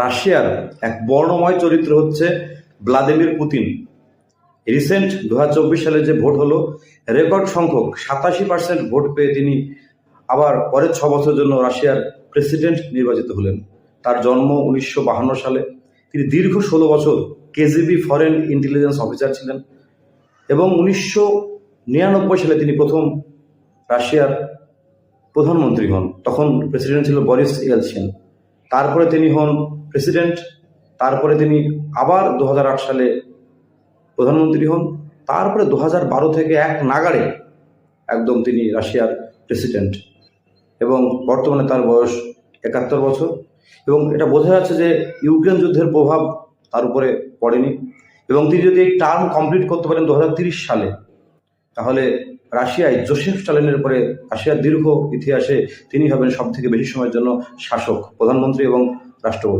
রাশিয়ার এক বর্ণময় চরিত্র হচ্ছে ভ্লাদিমির পুতিন। রিসেন্ট দু হাজার চব্বিশ সালে যে ভোট হলো, রেকর্ড সংখ্যক সাতাশি পার্সেন্ট ভোট পেয়ে তিনি আবার পরের ছ বছরের জন্য রাশিয়ার প্রেসিডেন্ট নির্বাচিত হলেন। তার জন্ম উনিশশো সালে। তিনি দীর্ঘ ষোলো বছর কেজিবি ফরেন ইন্টেলিজেন্স অফিসার ছিলেন এবং উনিশশো নিরানব্বই সালে তিনি প্রথম রাশিয়ার প্রধানমন্ত্রী হন। তখন প্রেসিডেন্ট ছিল বরিস এলসিন তারপরে তিনি হন প্রেসিডেন্ট, তারপরে তিনি আবার দু হাজার আট সালে প্রধানমন্ত্রী হন, তারপরে দু থেকে এক নাগাড়ে একদম তিনি রাশিয়ার প্রেসিডেন্ট। এবং বর্তমানে তার বয়স একাত্তর বছর। এবং এটা বোঝা যাচ্ছে যে ইউক্রেন যুদ্ধের প্রভাব তার উপরে পড়েনি। এবং তিনি যদি এই টার্ম কমপ্লিট করতে পারেন দু সালে তাহলে রাশিয়ায় জোসেফ স্টালিনের পরে রাশিয়ার দীর্ঘ ইতিহাসে তিনি হবেন সব থেকে বেশি সময়ের জন্য শাসক, প্রধানমন্ত্রী এবং রাষ্ট্রপতি।